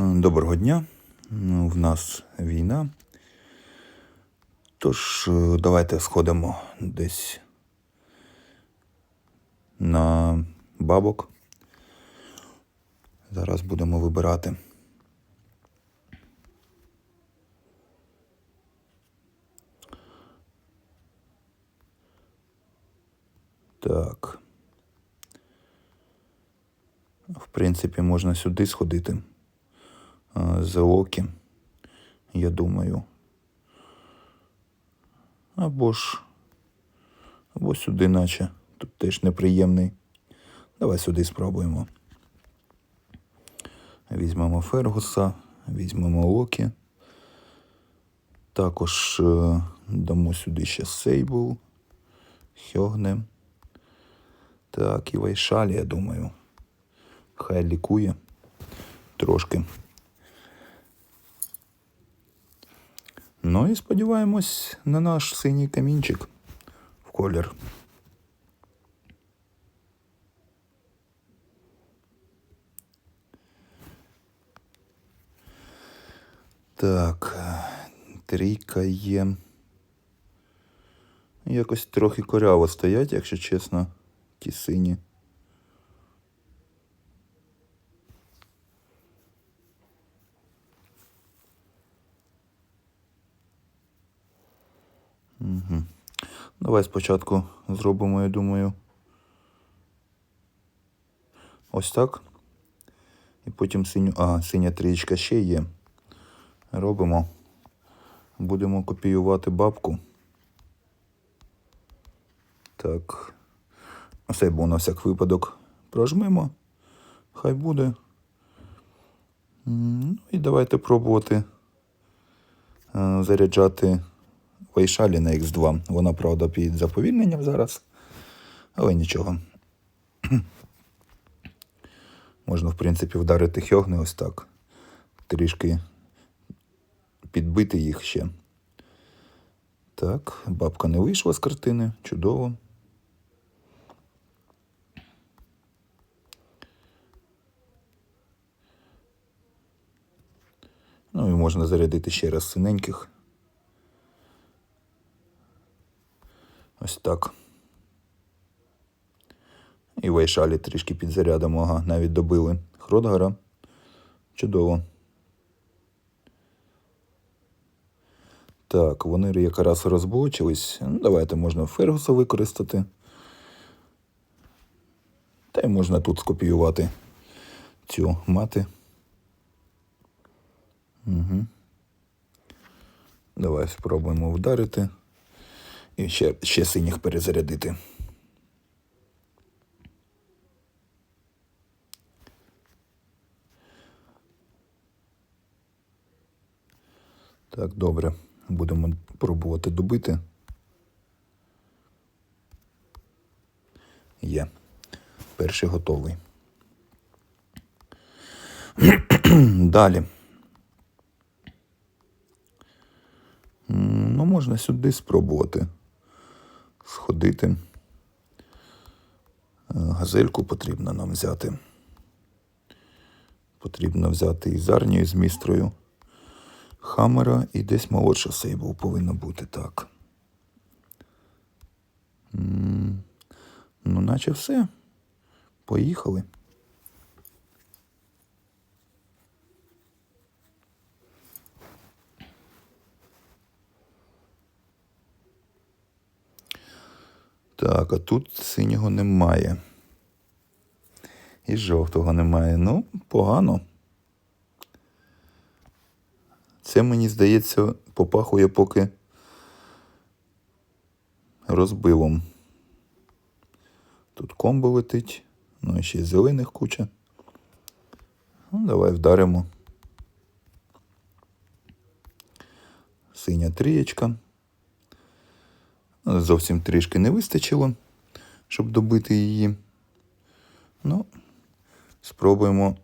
Доброго дня. Ну, В нас війна. Тож, е, давайте сходимо десь на бабок. Зараз будемо вибирати. Так. В принципі, можна сюди сходити. А, я думаю. Або ж. Або сюди, наче. Тут теж неприємний. Давай сюди спробуємо. Візьмемо Фергуса, візьмемо Окі. Також е, дамо сюди ще Сейбл, Хьогне. Так, і Вайшалі, я думаю. Хай лікує трошки. Ну і сподіваємось на наш синій камінчик в колір. Так, трійка є. Якось трохи коряво стоять, якщо чесно, ті сині. Угу. Давай спочатку зробимо, я думаю. Ось так. І потім синю. А, синя трієчка ще є. Робимо. Будемо копіювати бабку. Так. Оце бо на всяк випадок прожмемо. Хай буде. Ну і давайте пробувати е, заряджати Вайшалі на Х2. Вона, правда, під заповільненням зараз. Але нічого. Можна, в принципі, вдарити Хьогни ось так. Трішки підбити їх ще. Так, бабка не вийшла з картини. Чудово. Ну і можна зарядити ще раз синеньких. Ось так. І Вайшалі трішки підзарядимо, ага, навіть добили Хродгара. Чудово. Так, вони якраз розблочились. Ну, давайте можна Фергуса використати. Та й можна тут скопіювати цю мати. Угу. Давай спробуємо вдарити. І ще, ще синіх перезарядити. Так, добре. Будемо пробувати добити. Є. Перший готовий. Далі. Ну, можна сюди спробувати сходити. Е, Газельку потрібно нам взяти. Потрібно взяти і Зарнію з містрою. Хаммера і десь молодша Сейбл повинно бути так. Ну, наче все. Поїхали. Так, а тут синього немає. І жовтого немає. Ну, погано. Це, мені здається, попахує поки розбивом. Тут комбо летить, ну і ще й зелених куча. Ну, давай вдаримо. Синя трієчка. Зовсім трішки не вистачило, щоб добити її. Ну, спробуємо.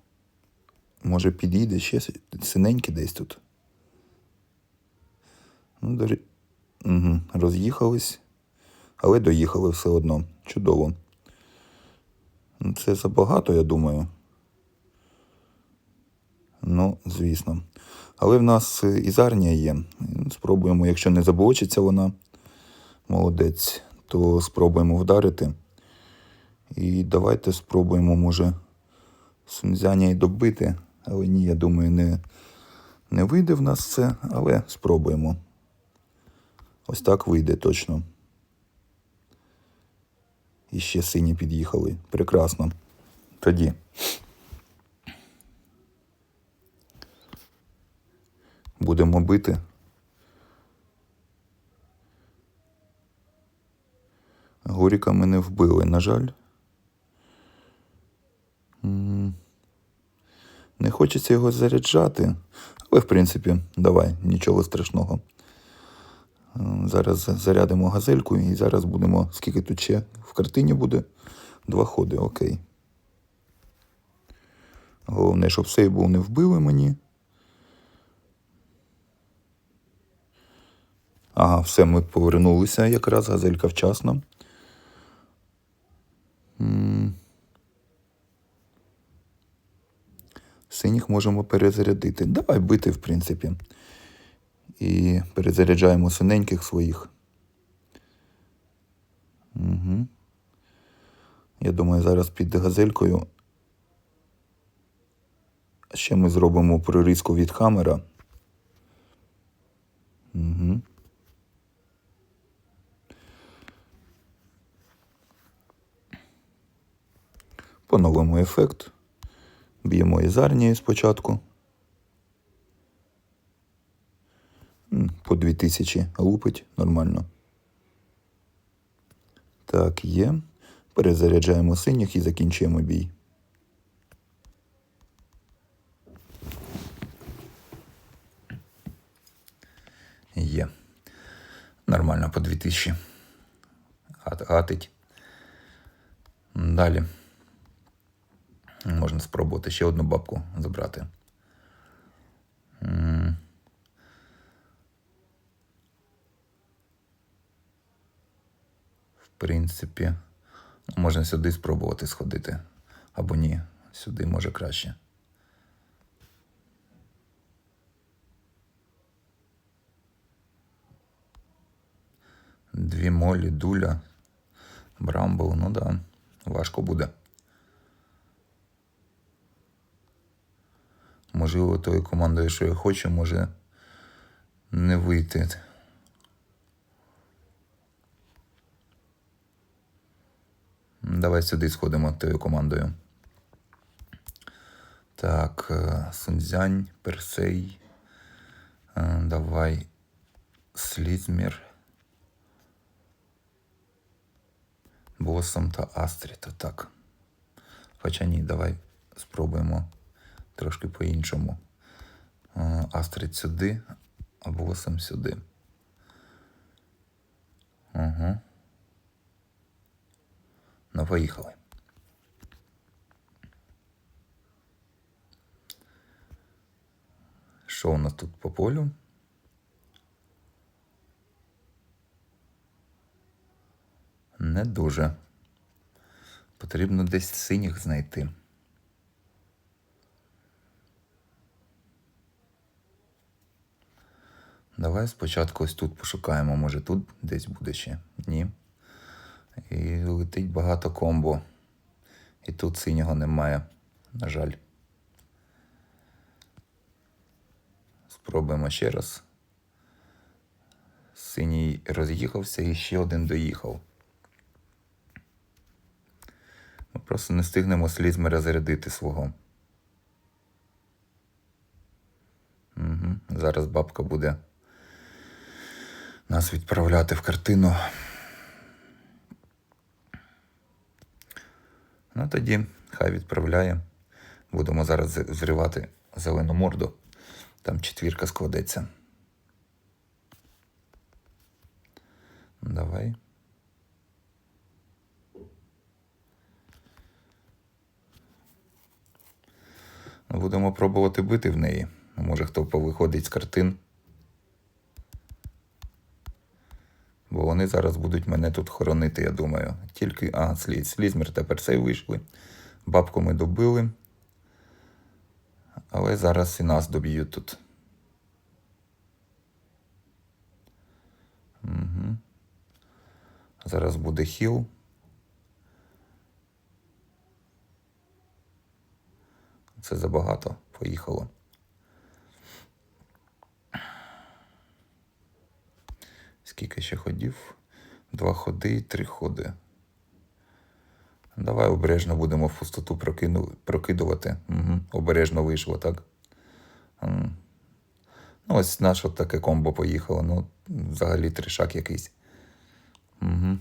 Може, підійде ще синенький десь тут. Ну, дорі... угу. Роз'їхались, але доїхали все одно. Чудово. Ну, Це забагато, я думаю. Ну, звісно. Але в нас е, і є. Спробуємо, якщо не заблочиться вона, молодець, то спробуємо вдарити. І давайте спробуємо, може, Сунцзяня і добити. Але ні, я думаю, не, не вийде в нас це, але спробуємо. Ось так вийде точно. І ще сині під'їхали. Прекрасно. Тоді. Будемо бити. Горіка ми не вбили, на жаль. Не хочеться його заряджати, але в принципі, давай, нічого страшного. Е, Зараз зарядимо газельку і зараз будемо. Скільки тут ще в картині буде? Два ходи, окей. Головне, щоб цей був не вбили мені. Ага, все, ми повернулися якраз, газелька вчасно. Синіх можемо перезарядити. Давай бити, в принципі. І перезаряджаємо синеньких своїх. Угу. Я думаю, зараз під газелькою. Ще ми зробимо прорізку від хамера. Угу. Поновимо ефект. Б'ємо із арнії спочатку. По 2000 лупить нормально. Так, є. Перезаряджаємо синіх і закінчуємо бій. Є. Нормально по 2000. Гат- Гатить. Далі. Можна спробувати ще одну бабку забрати. В принципі, можна сюди спробувати сходити. Або ні. Сюди може краще. Дві молі, дуля, брамбл, ну да, важко буде. Можливо, тою командою, що я хочу, може не вийти. Давай сюди сходимо тою командою. Так, е, Сунцзянь, Персей. Е, Давай Слізмір. Босом та Астріта. Так. Хоча ні, давай спробуємо трошки по-іншому. Е, Астрид сюди, а босом сюди. Угу. Ну, поїхали. Що у нас тут по полю? Не дуже. Потрібно десь синіх знайти. Давай спочатку ось тут пошукаємо, може тут десь буде ще. Ні. І летить багато комбо. І тут синього немає, на жаль. Спробуємо ще раз. Синій роз'їхався і ще один доїхав. Ми просто не встигнемо слізмера зарядити свого. Угу. Зараз бабка буде нас відправляти в картину. Ну тоді хай відправляє. Будемо зараз зривати зелену морду. Там четвірка складеться. Давай. Ну, Будемо пробувати бити в неї. Може хто повиходить з картин. Бо вони зараз будуть мене тут хоронити, я думаю. Тільки. А, сліз, слізмір та персей вийшли. Бабку ми добили. Але зараз і нас доб'ють тут. Угу. Зараз буде хіл. Це забагато. Поїхало. Скільки ще ходів? Два ходи і три ходи. Давай обережно будемо в пустоту прокину... прокидувати. Угу. Обережно вийшло, так? Ну, ось наше таке комбо поїхало. Ну, взагалі тришак якийсь. Угу.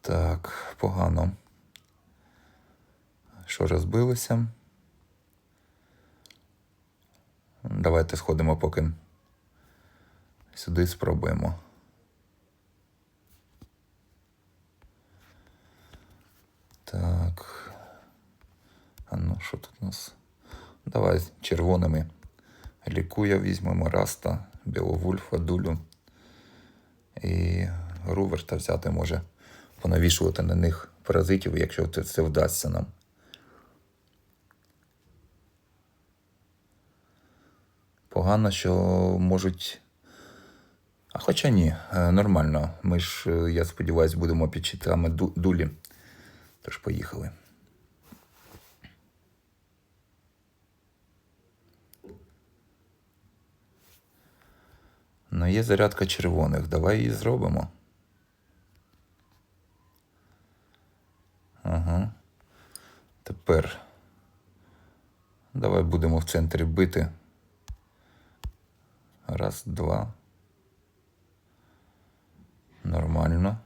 Так, погано. Що розбилося? Давайте сходимо поки сюди спробуємо. Так. А ну, що тут у нас? Давай червоними. Лікуя візьмемо Раста, Біловульфа, Дулю. І Руверта взяти може понавішувати на них паразитів, якщо це, це вдасться нам. Погано, що можуть. А хоча ні, е, нормально. Ми ж, е, я сподіваюся, будемо під щитами ду- дулі. Тож поїхали. Ну, є зарядка червоних. Давай її зробимо. Ага. Тепер. Давай будемо в центрі бити. Раз, два. Нормально.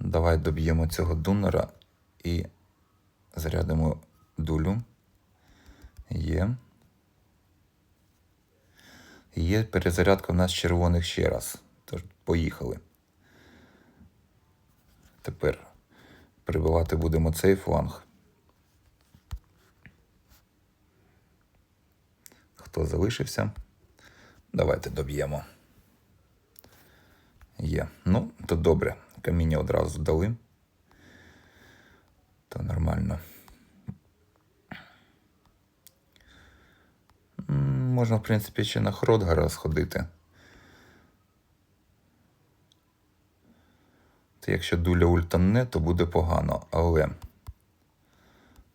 Давай доб'ємо цього дунера і зарядимо дулю. Є. Є перезарядка в нас червоних ще раз. Тож поїхали. Тепер прибивати будемо цей фланг. Хто залишився? Давайте доб'ємо. Є. Ну, то добре. Каміння одразу дали. То нормально. Можна, в принципі, ще на Хродгара сходити. Та якщо дуля ультане, то буде погано, але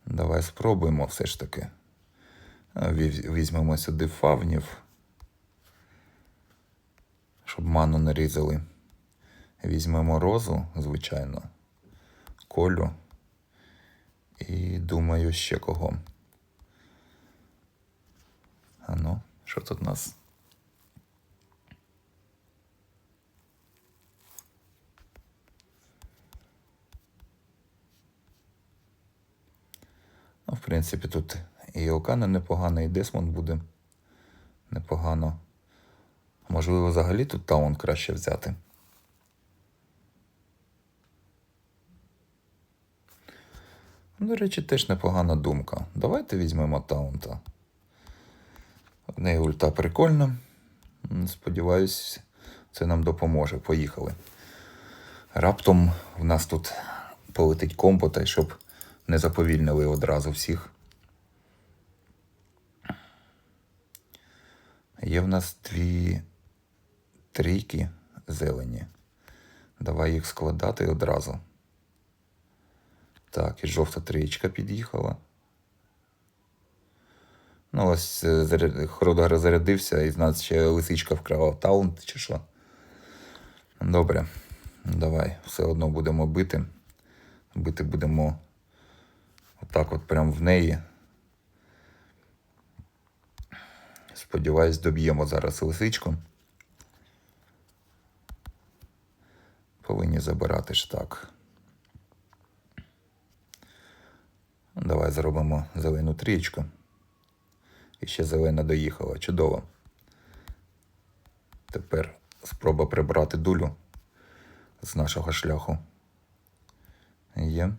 давай спробуємо все ж таки. Віз- Візьмемо сюди фавнів, щоб ману нарізали. Візьмемо розу, звичайно, колю. І думаю, ще кого. А ну, що тут у нас? Ну, в принципі, тут і Окана непогано, і Десмонд буде непогано. Можливо, взагалі тут таун краще взяти. До речі, теж непогана думка. Давайте візьмемо таунта. В неї ульта прикольна. Сподіваюсь, це нам допоможе. Поїхали. Раптом в нас тут полетить комбо, та й щоб не заповільнили одразу всіх. Є в нас дві трійки зелені. Давай їх складати одразу. Так, і жовта трієчка під'їхала. Ну, ось е, Хродгар зарядився, і з нас ще лисичка вкрала таунт чи що. Добре, давай, все одно будемо бити. Бити будемо отак от прямо в неї. Сподіваюсь, доб'ємо зараз лисичку. Повинні забирати ж так. Давай зробимо зелену трієчку. І ще зелена доїхала. Чудово. Тепер спроба прибрати дулю з нашого шляху. Є.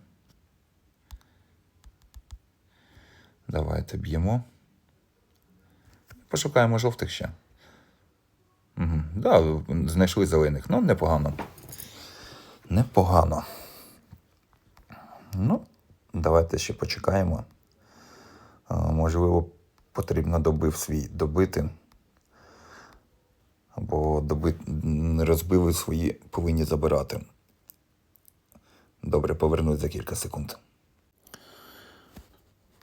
Давайте б'ємо. Пошукаємо жовтих ще. Угу. Да, знайшли зелених. Ну, непогано. Непогано. Ну, давайте ще почекаємо. Можливо, потрібно добив свій добити. Або доби... розбили свої повинні забирати. Добре, повернусь за кілька секунд.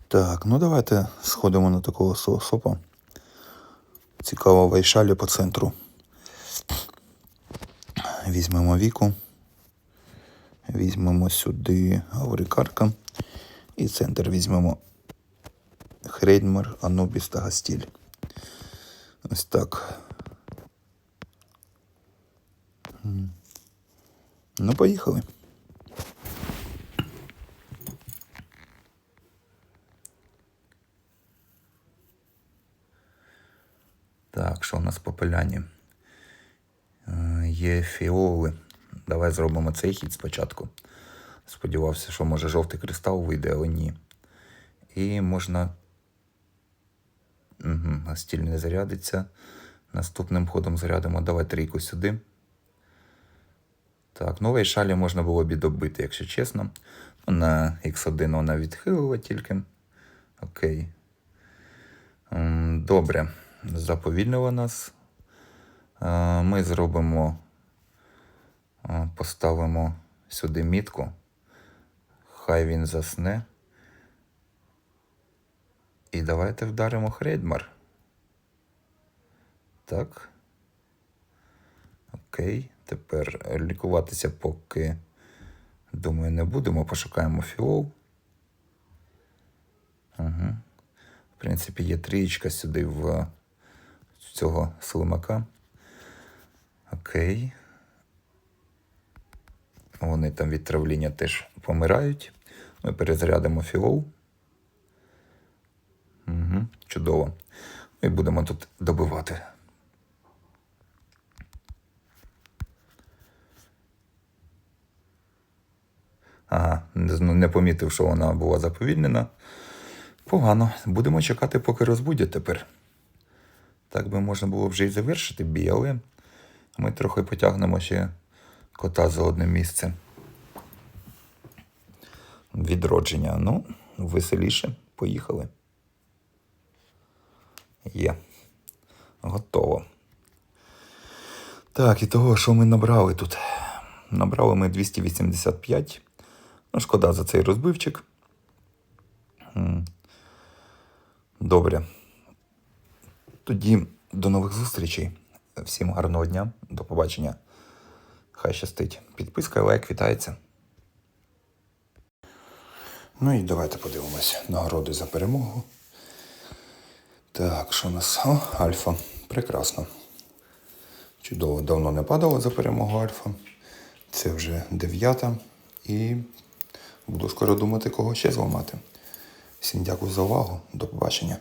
Так, ну давайте сходимо на такого со- сопа. Цікаво вайшалі по центру. Візьмемо віку. Візьмемо сюди Аурикарка. І центр візьмемо Хрейдмар, Анубіс та Гастіль. Ось так. Ну, поїхали. Так, що у нас по поляні? Е, Є фіоли. Давай зробимо цей хід спочатку. Сподівався, що може жовтий кристал вийде, але ні. І можна. Угу, стіль не зарядиться. Наступним ходом зарядимо. Давай трійку сюди. Так, нової шалі можна було б і добити, якщо чесно. Ну, На X1 вона відхилила тільки. Окей. Добре. Заповільнила нас. Е, Ми зробимо, е, поставимо сюди мітку. Хай він засне. І давайте вдаримо Хрейдмар. Так. Окей. Тепер лікуватися поки, думаю, не будемо. Пошукаємо фіол. Угу. В принципі, є трієчка сюди в цього слимака. Окей. Вони там від травління теж помирають. Ми перезарядимо фіол. Угу. Чудово. І будемо тут добивати. Ага, не помітив, що вона була заповільнена. Погано. Будемо чекати, поки розбудять тепер. Так би можна було вже і завершити бій, але ми трохи потягнемо ще кота за одне місце. Відродження. Ну, веселіше. Поїхали. Є. Готово. Так, і того, що ми набрали тут? Набрали ми 285. Ну, шкода за цей розбивчик. Добре. Тоді до нових зустрічей. Всім гарного дня, до побачення. Хай щастить. Підписка лайк вітається. Ну і давайте подивимось нагороди за перемогу. Так, що у нас? О, Альфа. Прекрасно. Чудово, давно не падало за перемогу Альфа. Це вже дев'ята. І буду скоро думати, кого ще зламати. Всім дякую за увагу. До побачення.